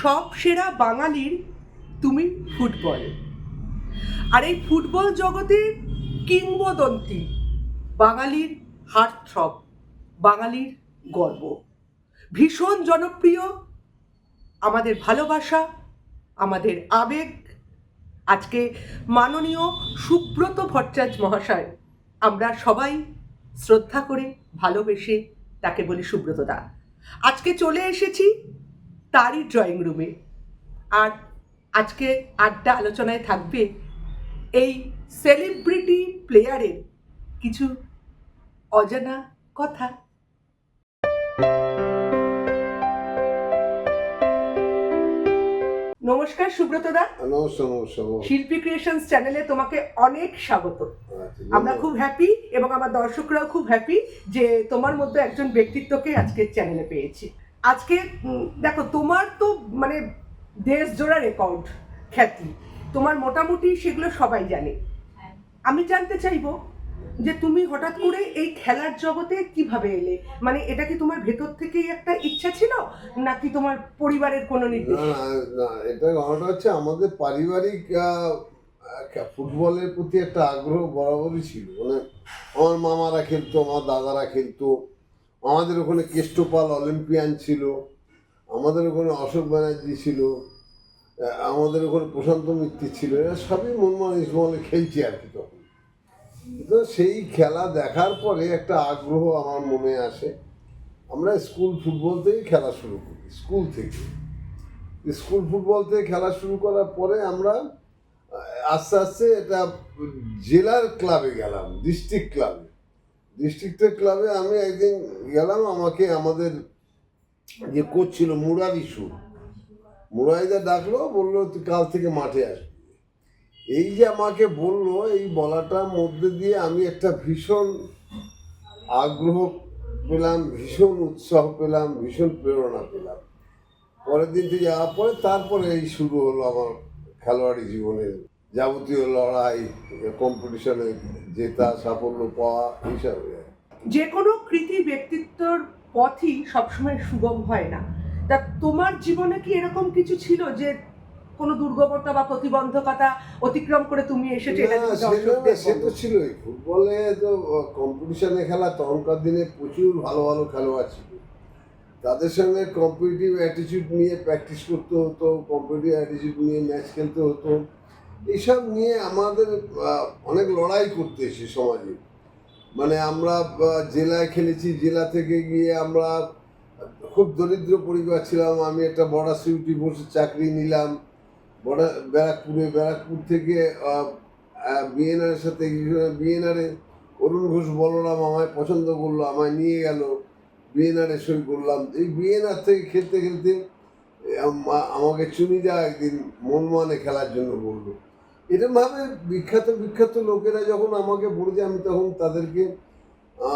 সব সেরা বাঙালির তুমি ফুটবল। আর এই ফুটবল জগতের কিংবদন্তি বাঙালির হার্টথ্রব, বাঙালির গর্ব। ভীষণ জনপ্রিয় আমাদের ভালোবাসা, আমাদের আবেগ। আজকে মাননীয় সুব্রত ভট্টাচার্য মহাশয়, আমরা সবাই শ্রদ্ধা করে ভালোবেসে তাকে বলি সুব্রত দা আজকে চলে এসেছি তারই ড্রয়িং রুমে আর আজকে আড্ডা আলোচনায় থাকবে এই সেলিব্রিটি প্লেয়ারের কিছু অজানা কথা। নমস্কার সুব্রত দা। নমস্কার নমস্কার নমস্কার। শিল্পী ক্রিয়েশনস চ্যানেলে তোমাকে অনেক স্বাগত। আচ্ছা, আমরা খুব হ্যাপি এবং আমার দর্শকরাও খুব হ্যাপি যে তোমার মধ্যে একজন ব্যক্তিত্বকে আজকে চ্যানেলে পেয়েছি। আজকে দেখো তোমার তো মানে দেশ জোড়া রেকর্ড খ্যাতি। তোমার মোটামুটি সেগুলো সবাই জানে। আমি জানতে চাইব যে তুমি হঠাৎ করে এই খেলার জগতে কীভাবে এলে? মানে এটা কি তোমার ভেতর থেকেই একটা ইচ্ছা ছিল? নাকি তোমার পরিবারের কোনো নির্দেশ? না এটা ঘটনাটা হচ্ছে আমাদের পারিবারিক ফুটবলের প্রতি একটা আগ্রহ বরাবরই ছিল। মানে আমার মামারা খেলতো আমার দাদারা খেলতো। আমাদের ওখানে কেষ্টপাল অলিম্পিয়ান ছিল, আমাদের ওখানে অশোক ব্যানার্জি ছিল আমাদের ওখানে প্রশান্ত মিত্র ছিল, এরা সবই মনমোহন ইসমলে খেলছে আর কি তখন। তো সেই খেলা দেখার পরে একটা আগ্রহ আমার মনে আসে। আমরা স্কুল ফুটবল থেকেই খেলা শুরু করি, স্কুল থেকে। স্কুল ফুটবল থেকে খেলা শুরু করার পরে আমরা আস্তে আস্তে এটা জেলার ক্লাবে গেলাম, ডিস্ট্রিক্ট ক্লাবে। ডিস্ট্রিক্টের ক্লাবে আমি একদিন গেলাম, আমাকে আমাদের যে কোচ ছিল মুরারি সুর মুরারিদা ডাকলো, বলল, তুই কাল থেকে মাঠে আসবি। এই যে আমাকে বলল, এই বলাটার মধ্যে দিয়ে আমি একটা ভীষণ আগ্রহ পেলাম, ভীষণ উৎসাহ পেলাম, ভীষণ প্রেরণা পেলাম। পরের দিন যাওয়ার পরে তারপরে এই শুরু হলো আমার খেলোয়াড়ি জীবনের যাবতীয় লড়াই কম্পিটিশনে জেতা সাফল্য পাওয়া এইসব যে কোনো কৃতি ব্যক্তিত্বর পথই সবসময় সুগম হয় না। তা তোমার জীবনে কি এরকম কিছু ছিল যে কোনো দুর্গমতা বা প্রতিবন্ধকতা অতিক্রম করে তুমি এসেছ? সে তো। ছিলই। ফুটবলে তো কম্পিটিশনে খেলা তখনকার দিনে প্রচুর ভালো ভালো খেলোয়াড় ছিল। তাদের সঙ্গে কম্পিটিটিভ অ্যাটিটিউড নিয়ে প্র্যাকটিস করতে হতো কম্পিটিটিভ অ্যাটিটিউড নিয়ে ম্যাচ খেলতে হতো। এইসব নিয়ে আমাদের অনেক লড়াই করতে এসে সমাজে। মানে আমরা জেলায় খেলেছি, জেলা থেকে গিয়ে আমরা খুব দরিদ্র পরিবার ছিলাম, আমি একটা বড়া সিউটি বসে চাকরি নিলাম। বড়, ব্যারাকপুরে, ব্যারাকপুর থেকে বিএনআরের সাথে, বিএনআরে অরুণ ঘোষ বলরাম আমায় পছন্দ করল, আমায় নিয়ে গেল, বিএনআরে সই করলাম। এই বিএনআর থেকে খেলতে খেলতে আমাকে চুনিদা একদিন মনমানে খেলার জন্য বলল। এরকমভাবে বিখ্যাত বিখ্যাত লোকেরা যখন আমাকে বলেছে, আমি তখন তাদেরকে,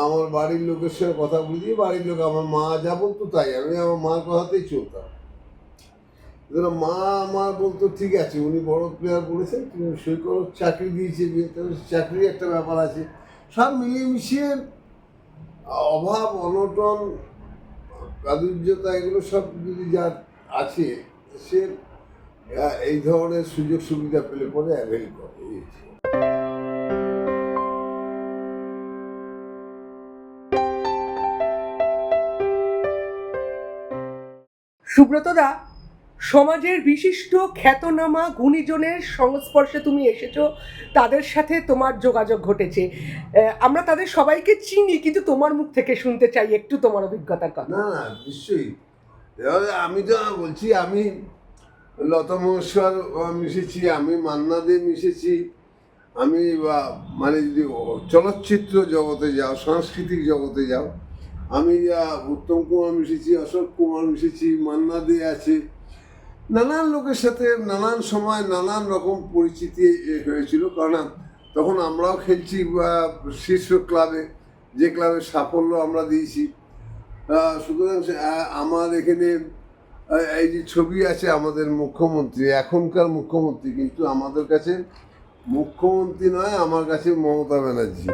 আমার বাড়ির লোকের সঙ্গে কথা বলে দিয়ে, বাড়ির লোক আমার মা যা বলতো তাই, আমি আমার মার কথাতেই চলতাম। এবার মা আমার বলতো, ঠিক আছে, উনি বড় প্লেয়ার বলেছেন, তুমি সই করো চাকরি দিয়েছে চাকরির একটা ব্যাপার আছে। সব মিলিয়ে মিশিয়ে অভাব, অনটন, প্রাদুর্যতা, এগুলো সব যদি যার আছে, সে এই ধরনের সুযোগ সুবিধা পেলে পরে অ্যাভেল করে সুব্রতদা সমাজের বিশিষ্ট খ্যাতনামা গুণীজনের সংস্পর্শে তুমি এসেছ তাদের সাথে তোমার যোগাযোগ ঘটেছে। আমরা তাদের সবাইকে চিনি কিন্তু তোমার মুখ থেকে শুনতে চাই একটু তোমার অভিজ্ঞতার কথা। না নিশ্চয়ই। আমি তো বলছি আমি লতা মহেশ্বর মিশেছি আমি মান্না দে মিশেছি। আমি আহ, মানে যদি চলচ্চিত্র জগতে যাও সাংস্কৃতিক জগতে যাও আমি উত্তম কুমার মিশেছি অশোক কুমার মিশেছি মান্না দে আছে। নানান লোকের সাথে নানান সময় নানান রকম পরিচিতি হয়েছিল কারণ তখন আমরাও খেলছি শীর্ষ ক্লাবে যে ক্লাবে সাফল্য আমরা দিয়েছি। সুতরাং আমার এখানে এই যে ছবি আছে আমাদের মুখ্যমন্ত্রী, এখনকার মুখ্যমন্ত্রী, কিন্তু আমাদের কাছে মুখ্যমন্ত্রী নয়, আমার কাছে মমতা ব্যানার্জি।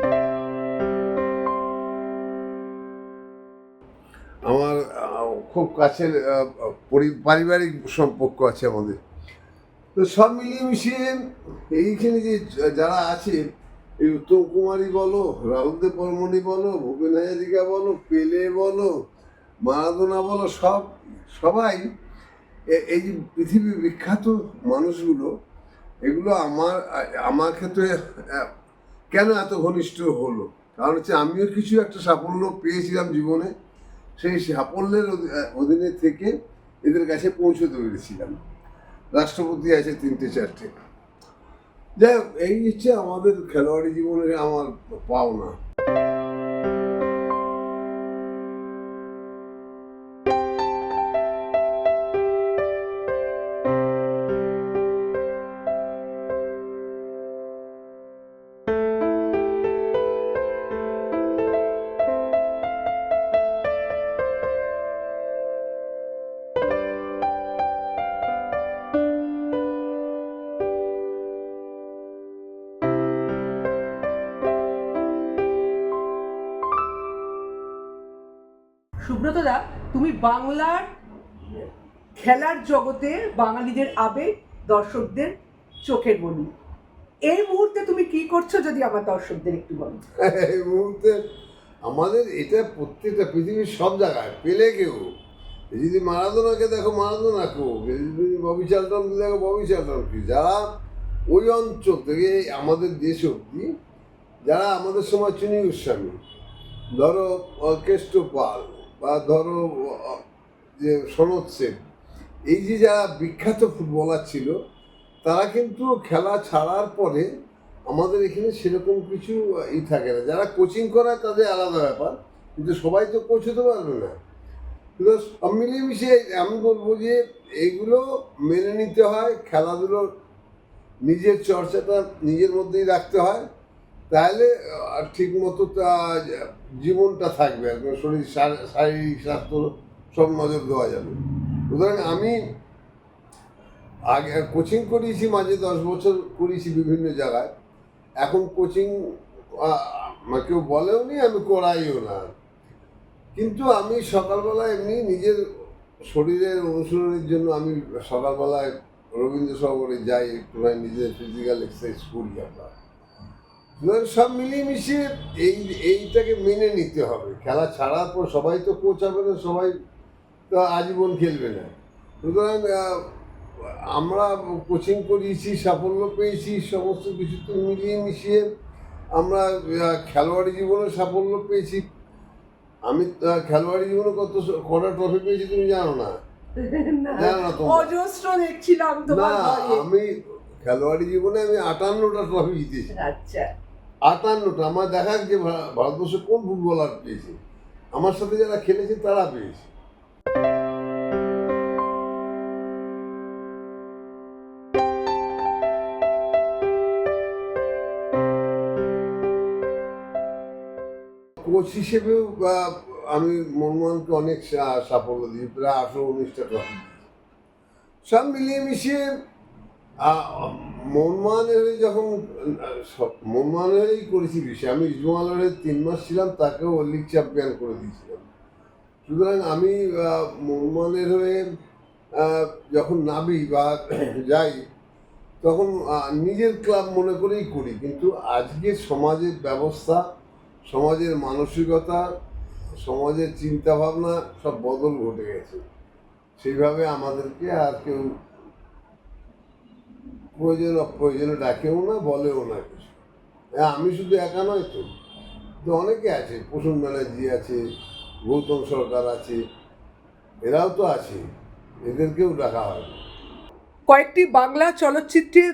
আমার খুব কাছের পারিবারিক সম্পর্ক আছে আমাদের। তো সব মিলিয়ে মিশিয়ে এইখানে যে যারা আছে, এই উত্তম কুমারী বলো, রাহুল দেব বর্মণী বলো, ভূপেন হাজারিকা বলো, পেলে বলো মারাদোনা বলো, সব, সবাই এই যে পৃথিবীর বিখ্যাত মানুষগুলো, এগুলো আমার আমার ক্ষেত্রে কেন এত ঘনিষ্ঠ হলো? কারণ হচ্ছে আমিও কিছু একটা সাফল্য পেয়েছিলাম জীবনে, সেই সাফল্যের অধী- অধীনে থেকে এদের কাছে পৌঁছতে পেরেছিলাম। রাষ্ট্রপতি আছে তিনটে চারটে। যাই হোক, এই হচ্ছে আমাদের খেলোয়াড়ি জীবনের আমার পাওনা। তুমি বাংলার খেলার জগতে বাঙালিদের আবেগ, দর্শকদের চোখের বলি। এই মুহূর্তে তুমি কি করছ যদি আমার দর্শকদের একটু বলো? এই মুহূর্তে আমাদের এটা প্রত্যেকটা পৃথিবীর সব জায়গায়, পেলে কেউ? যদি মারাদোনাকে দেখো মারাদোনাকেও যদি তুমি ববি চালটনকে দেখো ববি চালটনকে যারা ওই অঞ্চল থেকে আমাদের দেশ অব্দি যারা আমাদের সময় চুনি গোস্বামী, ধরো অর্কেস্ট পাল বা ধরো, যে সনদ সেন, এই যে যারা বিখ্যাত ফুটবলার ছিল, তারা কিন্তু খেলা ছাড়ার পরে আমাদের এখানে সেরকম কিছু ই থাকে না। যারা কোচিং করায় তাদের আলাদা ব্যাপার, কিন্তু সবাই তো কোচ হতে পারবে না। কিন্তু সব মিলিয়ে মিশিয়ে আমি বলব যে, এগুলো মেনে নিতে হয় খেলাধুলোর নিজের চর্চাটা নিজের মধ্যেই রাখতে হয়। তাহলে ঠিক মতো জীবনটা থাকবে শরীর শারীরিক স্বাস্থ্য সব নজর দেওয়া যাবে। সুতরাং আমি আগে কোচিং করিয়েছি, মাঝে দশ বছর করিয়েছি বিভিন্ন জায়গায়। এখন কোচিং কেউ বলেও নি, আমি করাইও না। কিন্তু আমি সকালবেলা এমনি নিজের শরীরের অনুশীলনের জন্য আমি সকালবেলায় রবীন্দ্র সরোবরে যাই, একটুখানি নিজের ফিজিক্যাল এক্সারসাইজ করি আমরা। সব মিলিয়ে মিশিয়ে এই এইটাকে মেনে নিতে হবে। খেলা ছাড়ার পর সবাই তো কোচ হবে না সবাই তো আজীবন খেলবে না। সুতরাং আমরা কোচিং করিয়েছি সাফল্য পেয়েছি সমস্ত কিছু তো মিলিয়ে মিশিয়ে আমরা খেলোয়াড়ি জীবনে সাফল্য পেয়েছি। আমি খেলোয়াড়ি জীবনে কত কটা ট্রফি পেয়েছি তুমি জানো না? অজস্র দেখছিলাম না আমি খেলোয়াড়ি জীবনে আমি আটান্নটা ট্রফি জিতেছি। আচ্ছা। আটান্নটা আমার দেখা যে ভারতবর্ষে কোন ফুটবলার পেয়েছে আমার সাথে যারা খেলেছে, তারা পেয়েছে কোচ হিসেবেও আমি মনমোহনকে অনেক সাফল্য দিয়েছি। প্রায় আঠারো উনিশটা ট্রফি সব মিলিয়ে মিশিয়ে মনমোহনের হয়ে যখন মনমোহনের হয়েই করেছি বেশি আমি ইজমালের তিন মাস ছিলাম তাকেও লিগ চ্যাম্পিয়ন করে দিয়েছিলাম। সুতরাং আমি আহ, মনমোহনের হয়ে যখন নাবি বা যাই তখন নিজের ক্লাব মনে করেই করি। কিন্তু আজকে সমাজের ব্যবস্থা সমাজের মানসিকতা সমাজের চিন্তাভাবনা সব বদল ঘটে গেছে। সেইভাবে আমাদেরকে আর কেউ প্রয়োজন অপ্রয়োজনে ডাকেও না, বলেও না কিছু। আমি শুধু একা নয় তো তো অনেকে আছে, প্রসূন ব্যানার্জি আছে, গৌতম সরকার আছে, এরাও তো আছে, এদেরকেও ডাকা হয়। কয়েকটি বাংলা চলচ্চিত্রে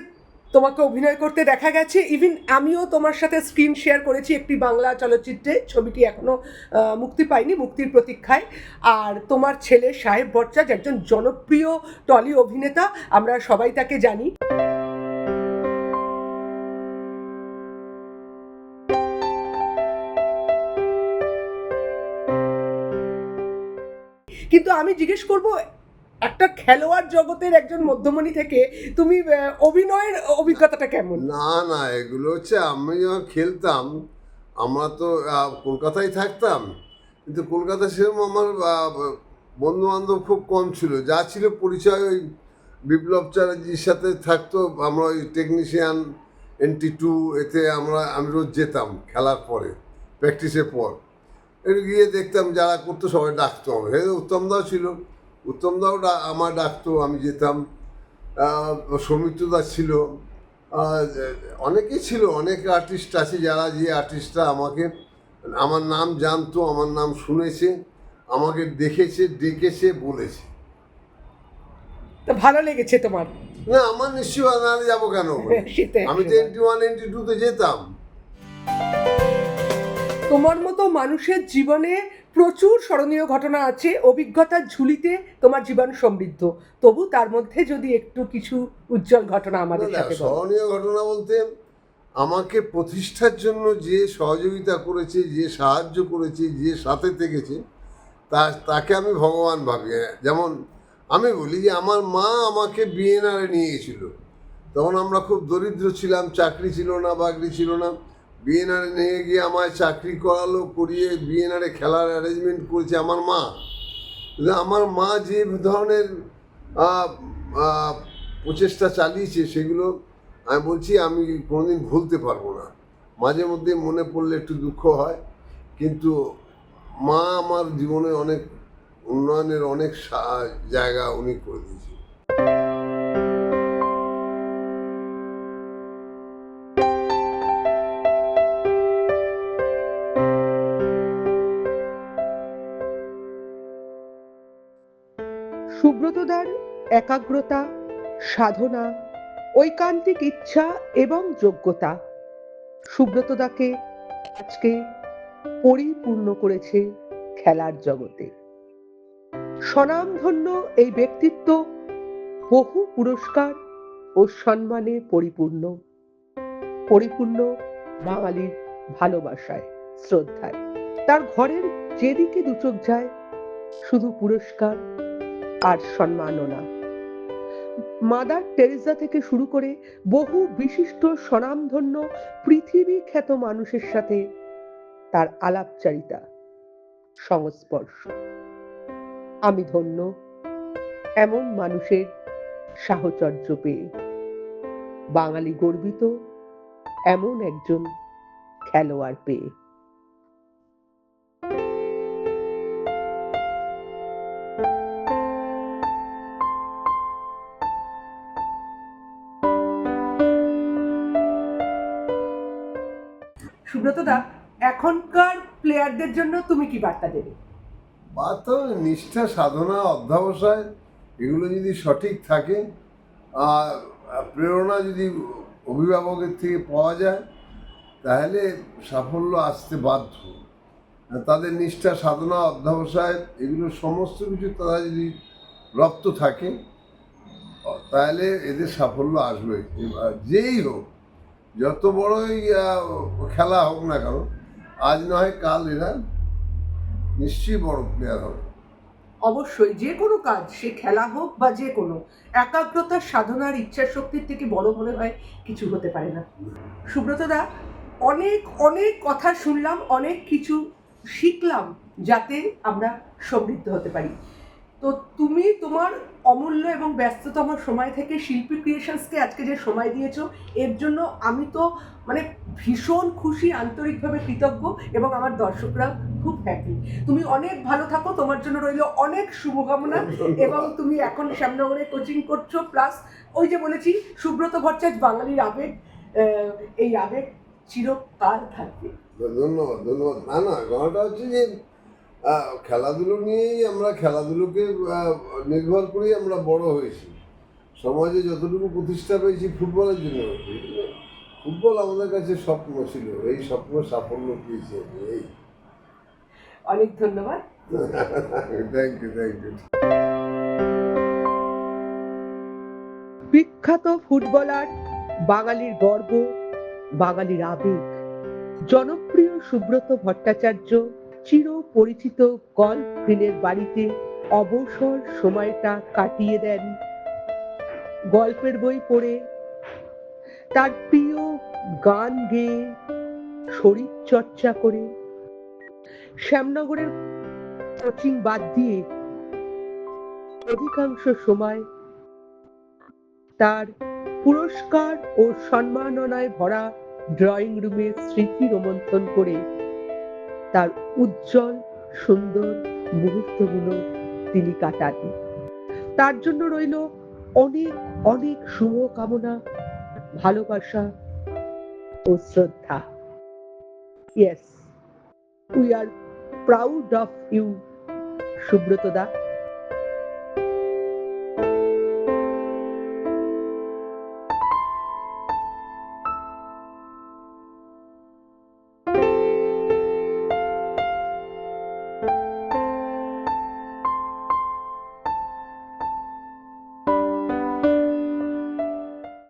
তোমাকে অভিনয় করতে দেখা গেছে। ইভেন আমিও তোমার সাথে স্ক্রিন শেয়ার করেছি একটি বাংলা চলচ্চিত্রে, ছবিটি এখনও মুক্তি পায়নি মুক্তির প্রতীক্ষায়। আর তোমার ছেলে সাহেব ভট্টাচার্য একজন জনপ্রিয় টলি অভিনেতা, আমরা সবাই তাকে জানি। কিন্তু আমি জিজ্ঞেস করব, একটা খেলোয়াড় জগতের একজন মধ্যমণি থেকে তুমি অভিনয়ের অভিজ্ঞতাটা কেমন? না না, এগুলো হচ্ছে আমি যখন খেলতাম, আমরা তো কলকাতায় থাকতাম, কিন্তু কলকাতা সেরকম আমার বন্ধু বান্ধব খুব কম ছিল। যা ছিল পরিচয় ওই বিপ্লব চ্যাটার্জির সাথে থাকতো, আমরা ওই টেকনিশিয়ান এনটি টু এতে আমরা, আমি রোজ যেতাম খেলার পরে প্র্যাকটিসের পর। একটু গিয়ে দেখতাম যারা করতো সবাই ডাকতো আমার এই উত্তমদাও ছিল। উত্তমদাও আমার ডাকতো আমি যেতাম। সৌমিত্রদা ছিল। অনেকেই ছিল অনেক আর্টিস্ট আছে যারা যে আর্টিস্টরা আমাকে আমার নাম জানতো আমার নাম শুনেছে আমাকে দেখেছে ডেকেছে বলেছে। তো ভালো লেগেছে তোমার? না আমার নিশ্চয়ই নাহলে যাব কেন? আমি তো এনটি ওয়ান এনটি টুতে যেতাম। তোমার মতো মানুষের জীবনে প্রচুর স্মরণীয় ঘটনা আছে অভিজ্ঞতার ঝুলিতে তোমার জীবন সমৃদ্ধ। তবু তার মধ্যে যদি একটু কিছু উজ্জ্বল ঘটনা আমাদের সাথে স্মরণীয় ঘটনা বলতে আমাকে প্রতিষ্ঠার জন্য যে সহযোগিতা করেছে যে সাহায্য করেছে যে সাথে থেকেছে তা তাকে আমি ভগবান ভাবি। যেমন আমি বলি যে আমার মা আমাকে বিএনআরে নিয়ে গেছিল তখন আমরা খুব দরিদ্র ছিলাম চাকরি ছিল না বাকরি ছিল না। বিএনআরে নিয়ে গিয়ে আমায় চাকরি করালো, করিয়ে বিএনআরে খেলার অ্যারেঞ্জমেন্ট করেছে আমার মা। আমার মা যে ধরনের প্রচেষ্টা চালিয়েছে সেগুলো আমি বলছি, আমি কোনোদিন ভুলতে পারব না। মাঝে মধ্যে মনে পড়লে একটু দুঃখ হয়, কিন্তু মা আমার জীবনে অনেক উন্নয়নের অনেক জায়গা উনি করে দিয়েছে। সুব্রতদার একাগ্রতা, সাধনা, ঐকান্তিক ইচ্ছা এবং যোগ্যতা। সুব্রতদাকে আজকে পরিপূর্ণ করেছে খেলার জগতে। স্বনামধন্য এই ব্যক্তিত্ব বহু পুরস্কার ও সম্মানে পরিপূর্ণ পরিপূর্ণ বাঙালির ভালোবাসায়, শ্রদ্ধায়। তার ঘরের যেদিকে দুচোখ যায়, শুধু পুরস্কার আর সম্মাননা মাদার টেরেসা থেকে শুরু করে বহু বিশিষ্ট স্বনামধন্য পৃথিবী খ্যাত মানুষের সাথে তার আলাপচারিতা, সংস্পর্শ। আমি ধন্য এমন মানুষের সাহচর্য পেয়ে। বাঙালি গর্বিত এমন একজন খেলোয়াড় পেয়ে। সুব্রত দা এখনকার প্লেয়ারদের জন্য তুমি কি বার্তা দেবে? বাস্তব নিষ্ঠা, সাধনা, অধ্যাবসায়, এগুলো যদি সঠিক থাকে, আর প্রেরণা যদি অভিভাবকের থেকে পাওয়া যায়, তাহলে সাফল্য আসতে বাধ্য। তাদের নিষ্ঠা, সাধনা, অধ্যাবসায়, এগুলো সমস্ত কিছু তারা যদি রপ্ত থাকে, তাহলে এদের সাফল্য আসবে। যেই হোক যত বড়ই খেলা হোক না কেন, আজ নয়, কাল এরা নিশ্চয়ই বড় প্লেয়ার হবে। অবশ্যই, যে কোনো কাজ, সে খেলা হোক বা যে কোনো, একাগ্রতা সাধনার ইচ্ছা শক্তির থেকে বড় মনে হয় কিছু হতে পারে না। সুব্রত দা, অনেক অনেক কথা শুনলাম, অনেক কিছু শিখলাম, যাতে আমরা সমৃদ্ধ হতে পারি। তো তুমি তোমার অমূল্য এবং ব্যস্ততম সময় থেকে শিল্পী ক্রিয়েশনসকে আজকে যে সময় দিয়েছ এর জন্য আমি তো মানে ভীষণ খুশি আন্তরিকভাবে কৃতজ্ঞ এবং আমার দর্শকরা খুব হ্যাপি তুমি অনেক ভালো থাকো তোমার জন্য রইল অনেক শুভকামনা এবং তুমি এখন শ্যামনগরে কোচিং করছ প্লাস ওই যে বলেছি সুব্রত ভট্টাচার্য বাঙালির আবেগ এই আবেগ চিরকাল থাকবে। ধন্যবাদ ধন্যবাদ। না না ঘটনাটা হচ্ছে যে খেলাধুলো নিয়েই আমরা খেলাধুলোকে নির্ভর করেই আমরা বড় হয়েছি। সমাজে যতটুকু প্রতিষ্ঠা পেয়েছি ফুটবলের জন্য ফুটবল আমাদের কাছে স্বপ্ন ছিল এই স্বপ্ন সাফল্য পেয়েছে এই। অনেক ধন্যবাদ। থ্যাংক ইউ থ্যাংক ইউ বিখ্যাত ফুটবলার বাঙালির গর্ব বাঙালির আবেগ জনপ্রিয় সুব্রত ভট্টাচার্য চির পরিচিত গল্ফ গ্রিনের বাড়িতে অবসর সময়টা কাটিয়ে দেন। গল্পের বই পড়ে তার প্রিয় গান গেয়ে শরীর চর্চা করে। শ্যামনগরের কোচিং বাদ দিয়ে অধিকাংশ সময় তার পুরস্কার ও সম্মাননায় ভরা ড্রয়িং রুমে স্মৃতি রোমন্থন করে তার উজ্জ্বল, সুন্দর মুহূর্তগুলো তিনি কাটান তার জন্য রইল অনেক অনেক শুভ কামনা ভালোবাসা ও শ্রদ্ধা। Yes we are proud of you Subrata da